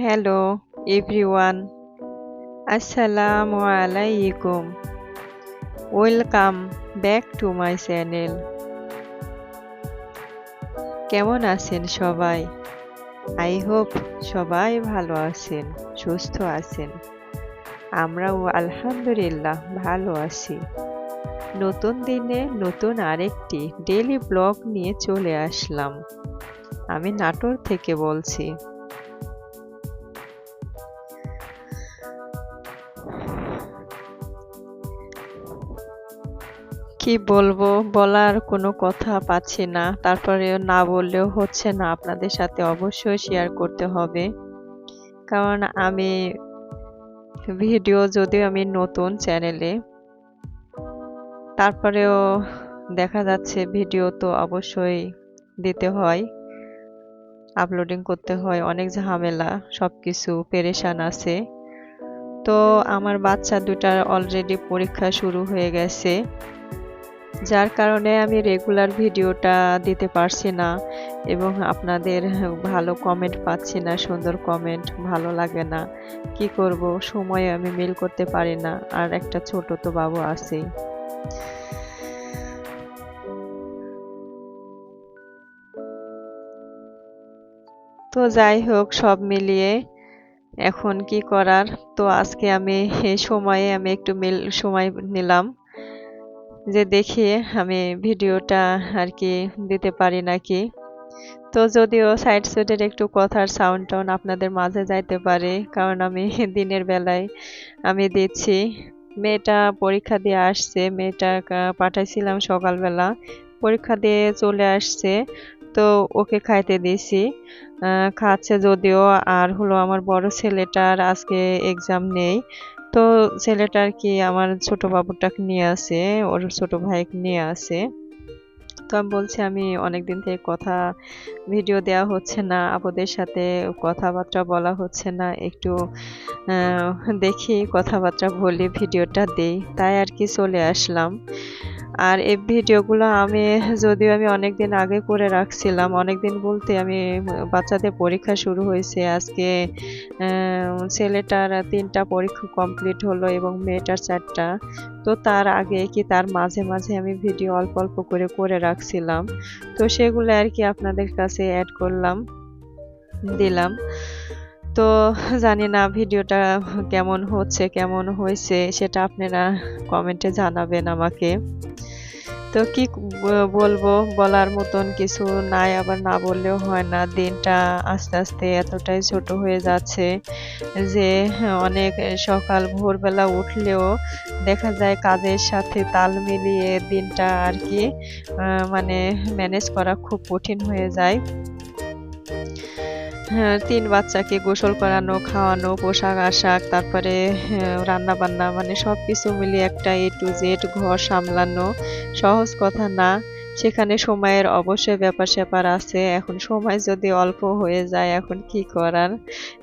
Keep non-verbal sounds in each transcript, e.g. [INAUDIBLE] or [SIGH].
Hello everyone আসসালামু আলাইকুম welcome back to my channel কেমন আছেন সবাই? আই হোপ সবাই ভালো আছেন, সুস্থ আছেন। আমরাও আলহামদুলিল্লাহ ভালো আছি। নতুন দিনে নতুন আরেকটি ডেলি ব্লগ নিয়ে চলে আসলাম। আমি নাটোর থেকে বলছি। কি বলব? বলার কোনো কথা পাচ্ছি না। তারপরে না বললেও হচ্ছে না। আপনাদের সাথে অবশ্যই শেয়ার করতে হবে। কারণ আমি ভিডিও যদিও আমি নতুন চ্যানেলে তারপরেও দেখা যাচ্ছে ভিডিও তো অবশ্যই দিতে হয়। আপলোডিং করতে হয়। অনেক ঝামেলা সব কিছু পেরেশান আছে। তো আমার বাচ্চা দুটার অলরেডি পরীক্ষা শুরু হয়ে গেছে। যার কারণে আমি রেগুলার ভিডিওটা দিতে পারছি না এবং আপনাদের ভালো কমেন্ট পাচ্ছি না, সুন্দর কমেন্ট ভালো লাগে না। কি করব? সময় আমি মিল করতে পারি না, আর একটা ছোট তো বাবু আছেই। তো যাই হোক, সব মিলিয়ে এখন কি করার? তো আজকে আমি সময়ে আমি একটু মিল সময় নিলাম। যে দেখি আমি ভিডিওটা আর কি দিতে পারি নাকি। তো যদিও সাইড সাইডের একটু কথার সাউন্ড টাউন আপনাদের মাঝে যাইতে পারে, কারণ আমি [LAUGHS] দিনের বেলায় আমি দিচ্ছি। মেয়েটা পরীক্ষা দিয়ে আসছে, মেয়েটা পাঠাইছিলাম সকালবেলা, পরীক্ষা দিয়ে চলে আসছে, তো ওকে খাইতে দিয়েছি। খাচ্ছে যদিও, আর হলো আমার বড় ছেলেটার আজকে এক্সাম নেই। তো ছেলেটা আর কি আমার ছোট বাবুটাকে নিয়ে আসে, ওর ছোট ভাইকে নিয়ে আসে। তো আমি বলছি, আমি অনেকদিন থেকে কথা, ভিডিও দেওয়া হচ্ছে না, আপুদের সাথে কথাবার্তা বলা হচ্ছে না, একটু দেখি, কথাবার্তা বলি, ভিডিওটা দেই। তাই আর কি চলে আসলাম। আর এই ভিডিওগুলো আমি, যদিও আমি অনেক দিন আগে করে রাখছিলাম অনেক দিন বলতে আমি বাচ্চাদের পরীক্ষা শুরু হয়েছে, আজকে ছেলেটার তিনটা পরীক্ষা কমপ্লিট হলো এবং মেয়েটার চারটা। তো তার আগে কি তার মাঝে মাঝে আমি ভিডিও অল্প অল্প করে করে রাখছিলাম। তো সেগুলো আর কি আপনাদের কাছে অ্যাড করলাম, দিলাম। তো জানি না ভিডিওটা কেমন হচ্ছে, কেমন হয়েছে, সেটা আপনারা কমেন্টে জানাবেন আমাকে। তো কি বলব, বলার মতন কিছু নাই, আবার না বললেও হয় না। দিনটা আস্তে আস্তে এতটাই ছোট হয়ে যাচ্ছে যে অনেক সকাল, ভোরবেলা উঠলেও দেখা যায় কাজের সাথে তাল মিলিয়ে দিনটা আর কি মানে ম্যানেজ করা খুব কঠিন হয়ে যায়। তিন বাচ্চাকে গোসল করানো খাওয়ানো পোশাক আশাক তারপরে হ্যাঁ, রান্না বান্না মানে সব কিছু মিলিয়ে একটা এ টু জেড ঘর সামলানো। সহজ কথা না সেখানে সময়ের অবশ্যই ব্যাপার স্যাপার আছে। এখন সময় যদি অল্প হয়ে যায় এখন কি করার?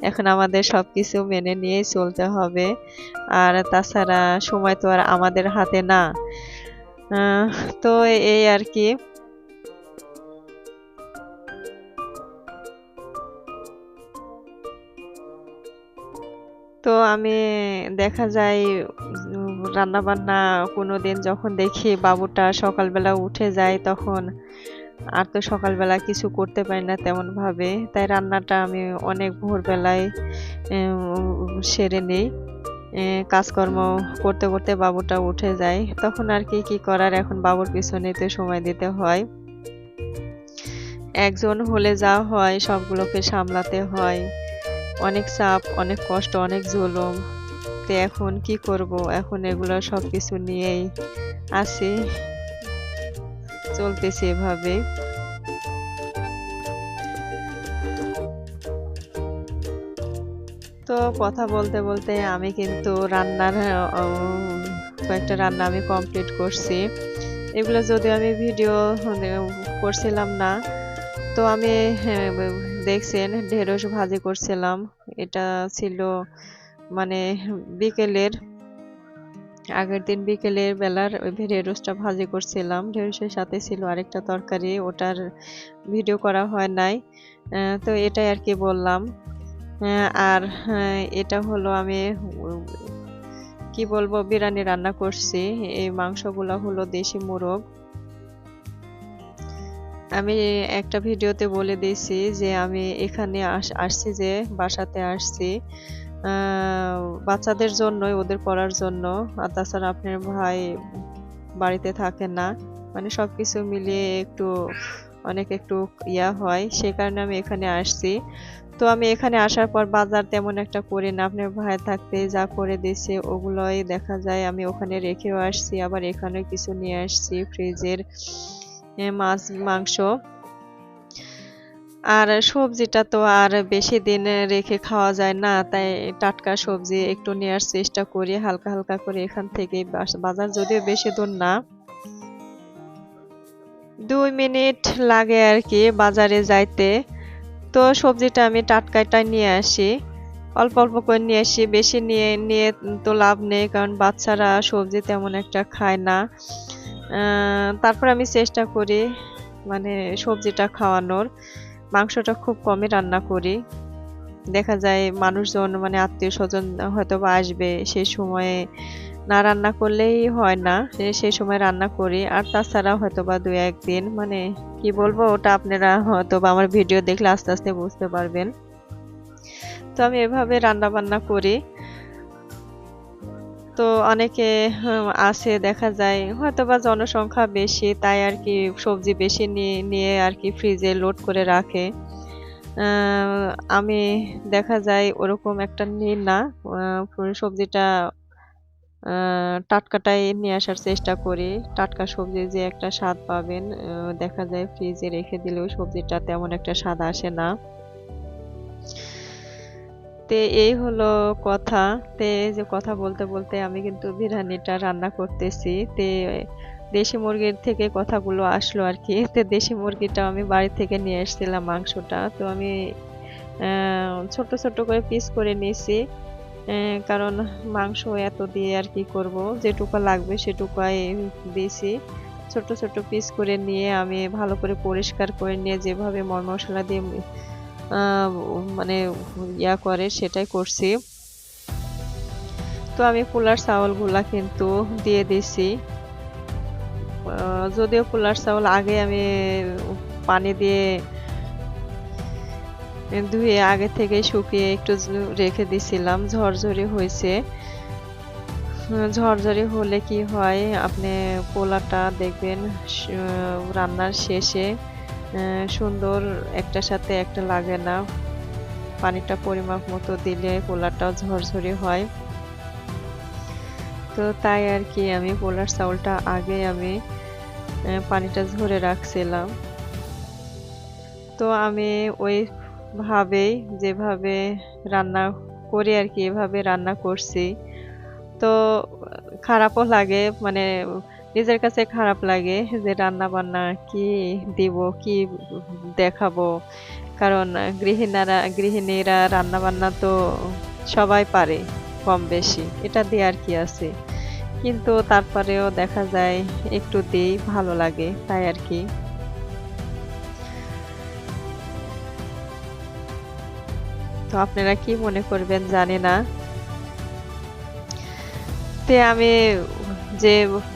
এখন আমাদের সব কিছু মেনে নিয়েই চলতে হবে। আর তাছাড়া সময় তো আর আমাদের হাতে না। তো এই আর কি। তো আমি দেখা যায় রান্না বান্না কোনো দিন যখন দেখি বাবুটা সকালবেলা উঠে যায় তখন আর তো সকালবেলা কিছু করতে পারি না তেমনভাবে। তাই রান্নাটা আমি অনেক ভোরবেলায় সেরে নিই। কাজকর্ম করতে করতে বাবুটা উঠে যায়। তখন আর কি কি করার? এখন বাবুর পিছনেতে সময় দিতে হয়। একজন হলে যা হয়, সবগুলোকে সামলাতে হয়। অনেক চাপ অনেক কষ্ট অনেক জুলুম। তো এখন কি করব? এখন এগুলো সব কিছু নিয়েই আছি। চলতেছে এভাবে। তো কথা বলতে বলতে আমি কিন্তু রান্নার কয়েকটা রান্না আমি কমপ্লিট করছি। এগুলো যদি আমি ভিডিও করছিলাম না তো আমি হ্যাঁ, দেখছেন, ঢেঁড়স ভাজি করছিলাম। এটা ছিল মানে বিকেলের, আগের দিন বিকেলের বেলার ওই ঢেঁড়সটা ভাজি করছিলাম। ঢেঁড়সের সাথে ছিল আরেকটা তরকারি, ওটার ভিডিও করা হয় নাই। তো এটাই আর কি বললাম। আর এটা হলো আমি, কি বলব, বিরিয়ানি রান্না করছি। এই মাংসগুলো হলো দেশি মোরগ। আমি একটা ভিডিওতে বলে দিয়েছি যে আমি এখানে আস- আসছি যে বাসাতে আসছি। বাচ্চাদের জন্যই, ওদের পড়ার জন্য। আর তাছাড়া আপনার ভাই বাড়িতে থাকে না। মানে সবকিছু মিলিয়ে একটু, অনেক একটু ইয়া হয়। সে কারণে আমি এখানে আসছি। তো আমি এখানে আসার পর বাজার তেমন একটা করি না। আপনার ভাই থাকতে যা করে দিছে ওগুলোই দেখা যায়। আমি ওখানে রেখেও আসছি, আবার এখানে কিছু নিয়ে আসছি, ফ্রিজের মাছ, মাংস। আর সবজিটা তো আর বেশি দিন রেখে খাওয়া যায় না, তাই টাটকা সবজি একটু নেওয়ার চেষ্টা করি, হালকা হালকা করে এখান থেকে বাজার যদিও বেশি দূর না। দুই মিনিট লাগে আর কি বাজারে যাইতে। তো সবজিটা আমি টাটকাটাই নিয়ে আসি। অল্প অল্প করে নিয়ে আসি, বেশি নিয়ে নিয়ে তো লাভ নেই, কারণ বাচ্চারা সবজি তেমন একটা খায় না। তারপর আমি চেষ্টা করি মানে সবজিটা খাওয়ানোর। মাংসটা খুব কমই রান্না করি। দেখা যায় মানুষজন মানে আত্মীয় স্বজন হয়তো বা আসবে, সেই সময়ে না রান্না করলেই হয় না সেই সময় রান্না করি। আর তাছাড়া হয়তো বা দু একদিন মানে কি বলব, ওটা আপনারা হয়তো বা আমার ভিডিও দেখলে আস্তে আস্তে বুঝতে পারবেন। তো আমি এভাবে রান্না বান্না করি। তো অনেকে আসে দেখা যায়। হয়তো বা জনসংখ্যা বেশি, তাই আর কি সবজি বেশি নিয়ে নিয়ে আর কি ফ্রিজে লোড করে রাখে। আমি দেখা যায় ওরকম একটা নিই না। সবজিটা টাটকাটাই নিয়ে আসার চেষ্টা করি। টাটকা সবজি যে একটা স্বাদ পাবেন দেখা যায় ফ্রিজে রেখে দিলেও সবজিটা তেমন একটা স্বাদ আসে না। তে এই হলো কথা। তে যে কথা বলতে বলতে আমি কিন্তু বিরিয়ানিটা রান্না করতেছি। তে দেশি মুরগির থেকে কথাগুলো আসলো আর কি। তে দেশি মুরগিটা আমি বাড়ি থেকে নিয়ে এসেছিলাম মাংসটা। তো আমি ছোট ছোট করে পিস করে নিয়েছি। কারণ মাংস এত দিয়ে আর কি করব। যেটুকু লাগবে সেটুকুই দিয়েছি। ছোট ছোট পিস করে নিয়ে আমি ভালো করে পরিষ্কার করে নিয়ে যেভাবে মর মশলা দিয়ে মানে ইয়া করে, সেটাই করছি। তো আমি পোলার চাউলগুলা কিন্তু দিয়ে দিছি। যদিও পোলার চাউল আগে আমি পানি দিয়ে ধুয়ে আগে থেকে শুকিয়ে একটু রেখে দিছিলাম, ঝরঝরে হয়েছে। ঝরঝরে হলে কি হয়, আপনি পোলাটা দেখবেন রান্নার শেষে। সুন্দর, একটার সাথে একটা লাগে না। পানিটা পরিমাপ মতো দিলে পোলাটাও ঝরঝরি হয়। তো তাই আর কি, আমি পোলার চাউলটা আগে আমি পানিটা ঝরে রাখছিলাম। তো আমি ওইভাবেই যেভাবে রান্না করি আর কি, এভাবে রান্না করছি। তো খারাপও লাগে মানে নিজের কাছে খারাপ লাগে যে রান্না বান্না কি দিব, কি দেখাবো? কারণ গৃহিণীরা গৃহিণীরা রান্না বান্না তো সবাই পারে কম বেশি, এটা দিয়ে আর কি আছে। কিন্তু তারপরেও দেখা যায় একটু দিই ভালো লাগে, তাই আর কি। তো আপনারা কি মনে করবেন জানি না। তে আমি যে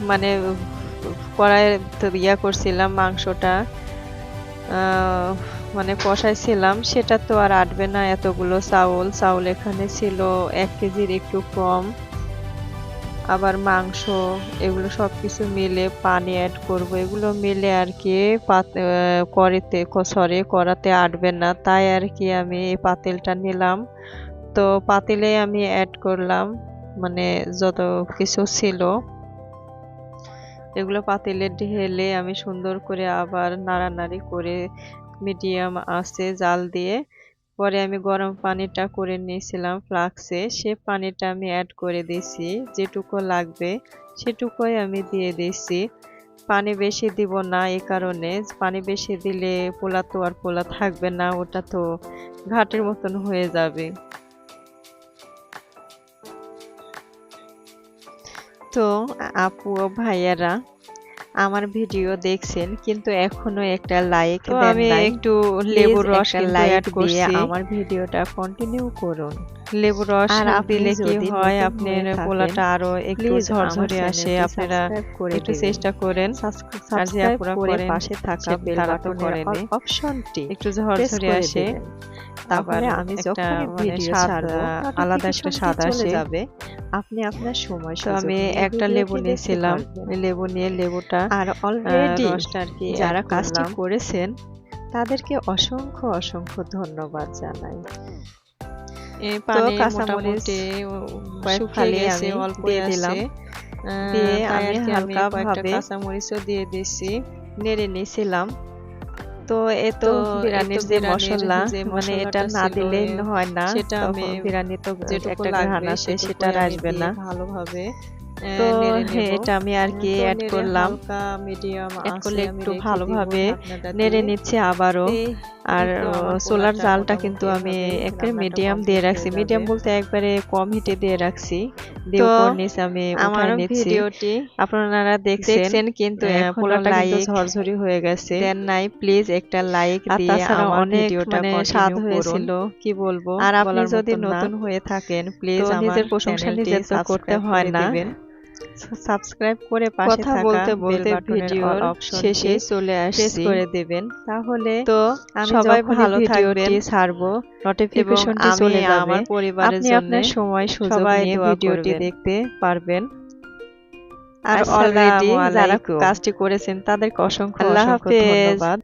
মানে কড়াই ইয়া করছিলাম মাংসটা মানে কষাইছিলাম, সেটা তো আর আটবে না এতগুলো চাউল। চাউল এখানে ছিল এক কেজির একটু কম। আবার মাংস, এগুলো সব কিছু মিলে পানি অ্যাড করব। এগুলো মিলে আর কি কড়াইতে সরি কড়াতে আটবে না। তাই আর কি আমি এই পাতিলটা নিলাম। তো পাতিলে আমি অ্যাড করলাম মানে যত কিছু ছিল। এগুলো পাতিলে ঢেলে আমি সুন্দর করে আবার নাড়ানাড়ি করে মিডিয়াম আঁচে জাল দিয়ে পরে আমি গরম পানিটা করে নিয়েছিলাম ফ্লাক্সে সে পানিটা আমি অ্যাড করে দিয়েছি, যেটুকু লাগবে সেটুকুই আমি দিয়ে দিয়েছি। পানি বেশি দিব না এই কারণে, পানি বেশি দিলে পোলা তো আর পোলা থাকবে না, ওটা তো ঘাটের মতন হয়ে যাবে। তো আপু ও ভাইয়ারা আমার ভিডিও দেখছেন কিন্তু এখনও একটা লাইক দেন আমি একটু লেবুর রস লাইক দিয়ে করছি। আমার ভিডিওটা কন্টিনিউ করুন। লেবুর রস দিলে কি হয় আপনার পোলাটা আরও একটু ঝরঝরে আসে আপনারা একটু চেষ্টা করেন। আর যে সাবস্ক্রাইব করে করেন, পাশে থাকা বেল বাটনের অপশনটি একটু ঝরঝরে আসে। তারপরে আবার আমি যখন মানে ভিডিও স্বাদ, আলাদা একটা স্বাদ আসে। যাবে। আপনি আপনার সময় তো আমি একটা লেবু নিয়েছিলাম। লেবু নিয়ে লেবুটা আর অলরেডি আর কি যারা কাজটি করেছেন তাদেরকে অসংখ্য অসংখ্য ধন্যবাদ জানাই। এই পানি মোটামুটি শুকিয়ে গেছে অল্প দিয়ে দিলাম। দিয়ে আমি হালকা ভাবে কাঁচামরিচও দিয়ে দিছি। নেড়ে নিয়েছিলাম তো এত বিরিয়ানির যে মশলা মানে এটা না দিলে হয় না সেটা আমি বিরিয়ানি তো একটা ঘ্রাণ আসে সেটা আর আসবে না ভালোভাবে তো। এটা আমি আর কি অ্যাড করলাম মিডিয়াম অ্যাড করলে আমি একটু ভালোভাবে নেড়ে। নিচ্ছে আবারও আর সোলার জালটা কিন্তু আমি একবারে মিডিয়াম দিয়ে রাখছি। মিডিয়াম বলতে একবারে কম হিটে দিয়ে রাখছি। দিয়ে উপর নিচে আমি আমার ভিডিওটি আপনারা দেখছেন। কিন্তু পোলাটা কিন্তু ঝরঝরি হয়ে গেছে। দেন নাই প্লিজ একটা লাইক দিয়ে আমার অনেক ভিডিওটা মানে স্বাদ হয়েছিল কি বলব আর আপনি যদি নতুন হয়ে থাকেন প্লিজ আমার নিজের প্রশংসা নিজের করতে হয় না। সাবস্ক্রাইব করে পাশে কথা থাকা বলতে বেল বলতে ভিডিওর শেষে চলে আসছি। করে দেবেন। তাহলে তো আমি সবাই ভালো থাকবেন ছাড়বো নোটিফিকেশনটি চলে যাবে। আমার পরিবারের আপনি জন্য আপনার সময় সুযোগ নিয়ে ভিডিওটি দেখতে পারবেন। আর অলরেডি যারা কাজটি করেছেন তাদেরকে অসংখ্য অসংখ্য ধন্যবাদ।